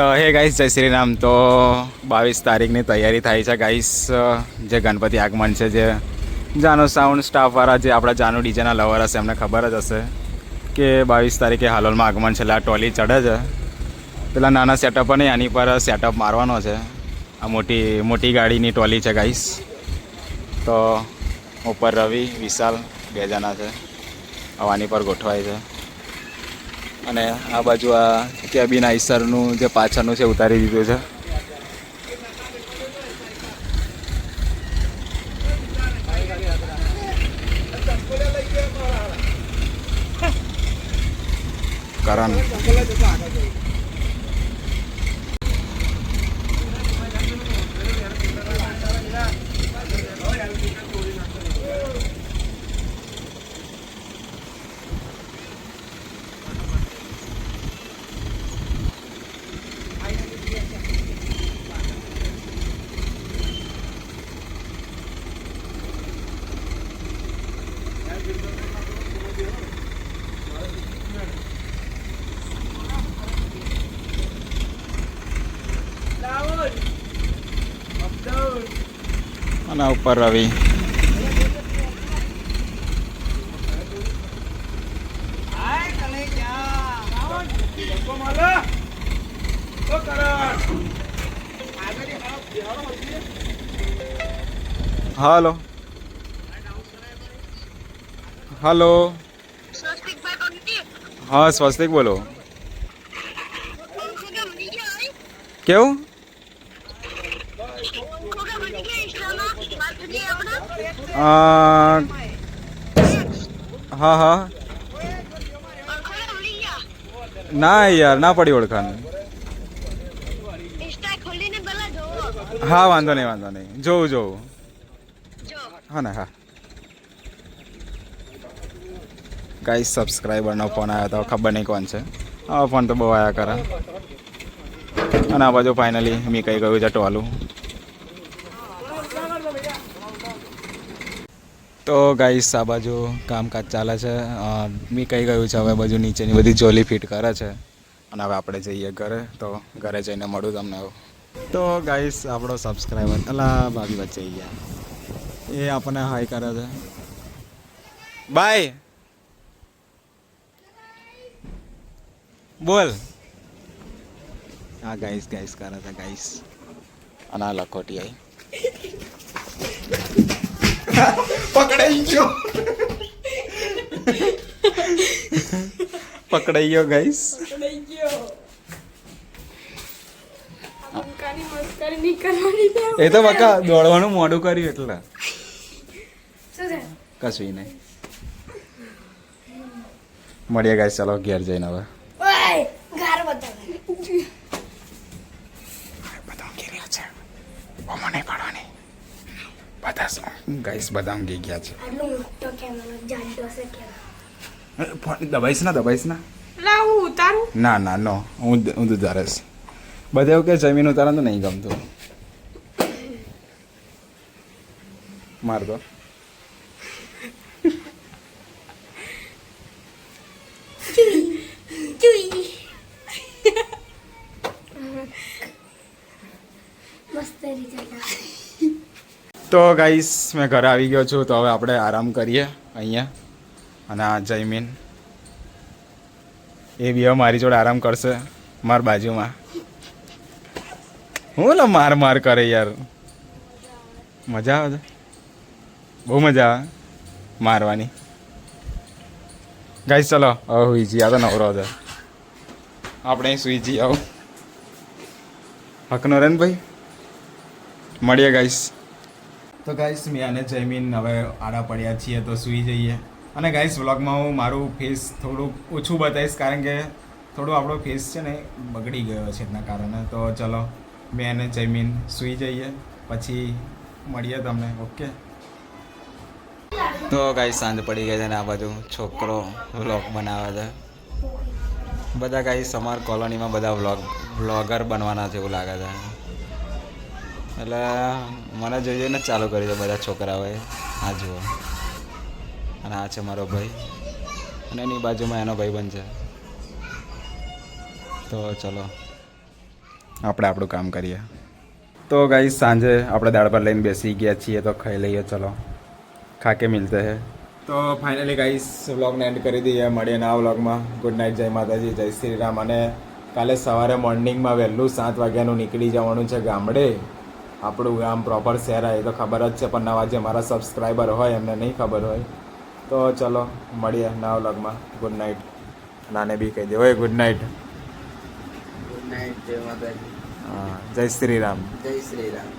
તો હે ગાઈસ જય શ્રી રામ. તો બાવીસ તારીખની તૈયારી થાય છે ગાઈસ જે ગણપતિ આગમન છે, જે જાનો સાઉન્ડ સ્ટાફવાળા જે આપણા જાનો ડીજેના લવર હશે, એમને ખબર જ હશે કે બાવીસ તારીખે હાલોલમાં આગમન છે. એટલે આ ટોલી ચડે છે. પેલા નાના સેટઅપ નહીં આની પર સેટઅપ મારવાનો છે. આ મોટી મોટી ગાડીની ટોલી છે ગાઈસ તો ઉપર રવિ, વિશાલ બે જણા છે. આની પર ગોઠવાય છે. અને આ બાજુ આ કેબિન આઈસરનું જે પાછળનું છે ઉતારી દીધું છે. કરણ અને આ ઉપર રવિ હાલો. હાલો. હા સ્વસ્તિક બોલો. કેવું ખોગા મળી ગયા ઇસ્લામમાં વાત કરી આપણે અ, હા હા. ના યાર ના પડી ઓળખાણ હા વાંધો નહીં વાંધો નહીં. જોઉં જોઉં. હા ને હા. ગાઈ સબસ્ક્રાઈબરનો ફોન આવ્યો હતો ખબર નહીં કોણ છે. આ ફોન તો બહુ આવ્યા કરે. અને આ બાજુ ફાઇનલી મેં કહી ગયું છે ટોલું. તો ગાઈસ આ બાજુ કામકાજ ચાલે છે. મી કહી ગયું છે, હવે બાજુ નીચેની બધી જોલી ફિટ કરે છે. અને હવે આપણે જઈએ ઘરે, તો ઘરે જઈને મળું તમને એવું તો ગાઈસ આપણો સબસ્ક્રાઈબર અલા, ભાભી વચ્ચે ગયા. એ આપણને હાય કરે છે. બાય બોલ. હા ગાઈસ ગાઈસ કરે છે ગાઈસ અને આ લખોટી આવી પકડાઈ ગયો. પકડાઈ ગયો ગાઈસ એ તો બકા દોડવાનું મોડું કર્યું એટલે. કશું નહીં. મળીએ ગાઈસ ચાલો ઘેર જઈને હવે. બતાવ. ઘેર્યા છે. ઓમાં નહીં પાડવાની. બધા ગાઈસ બધા ઊંઘી ગયા છે. દબાઈશ ના દબાઈશ ના. ના ના નો. હું હું ઉધારેશ બધા એવું કે જમીન ઉતારા તો નહીં ગમતું. માર તો ગાઈસ, મેં ઘરે આવી ગયો છું, તો હવે આપણે આરામ કરીએ અહીંયા. અને આ જયમીન. એ બી મારી જોડે આરામ કરશે, માર બાજુમાં. હું લો માર માર કરે યાર. મજા આવે બહુ મજા આવે, મારવાની. ગાઈસ, ચલો, હવે સુઈ જઈએ આ તો નવરો છે. આપણે અહીં સુઈ જઈએ આવું. હકનો રેન ભાઈ. મળીએ, ગાઈસ. તો ગાઈસ મેં અને જયમીન હવે આડા પડ્યા છીએ તો સૂઈ જઈએ. અને ગાઈસ વ્લોગમાં હું મારું ફેસ થોડુંક ઓછું બતાવીશ, કારણ કે થોડું આપણો ફેસ છે ને બગડી ગયો છે એના કારણે. તો ચલો, મેં અને જયમીન સૂઈ જઈએ, પછી મળીએ તમને ઓકે તો ગાઈસ સાંજ પડી ગઈ છે ને આ બાજુ છોકરો વ્લોગ બનાવે છે. બધા ગાઈસ અમાર કોલોનીમાં બધા વ્લોગ વ્લોગર બનવાના છે એવું લાગે છે. એટલે મને જોઈ જોઈને ચાલુ કરી દે બધા છોકરાઓએ. આ જુઓ. અને આ છે મારો ભાઈ. અને એની બાજુમાં એનો ભાઈ બન છે. તો ચલો. આપણે આપણું કામ કરીએ. તો ગાઈસ સાંજે આપણે દાળ પર લઈને બેસી ગયા છીએ, તો ખાઈ લઈએ, ચલો. ખાકે મિલતે હે. તો ફાઇનલી ગાઈસ વ્લોગને એન્ડ કરી દઈએ, મળીએ નવા વ્લોગમાં ગુડ નાઇટ જય માતાજી, જય શ્રી રામ. અને કાલે સવારે મોર્નિંગમાં વહેલું સાત વાગ્યાનું નીકળી જવાનું છે ગામડે. આપણું ગામ પ્રોપર શહેર એ તો ખબર જ છે પણ નવા જે મારા સબસ્ક્રાઈબર હોય એમને નહીં ખબર હોય. તો ચલો મળીએ નવા વ્લોગમાં. ગુડ નાઇટ નાને બી કહી દે. ઓય ગુડ નાઇટ ગુડ નાઇટ જય માતાજી. જય શ્રી રામ. જય શ્રી રામ.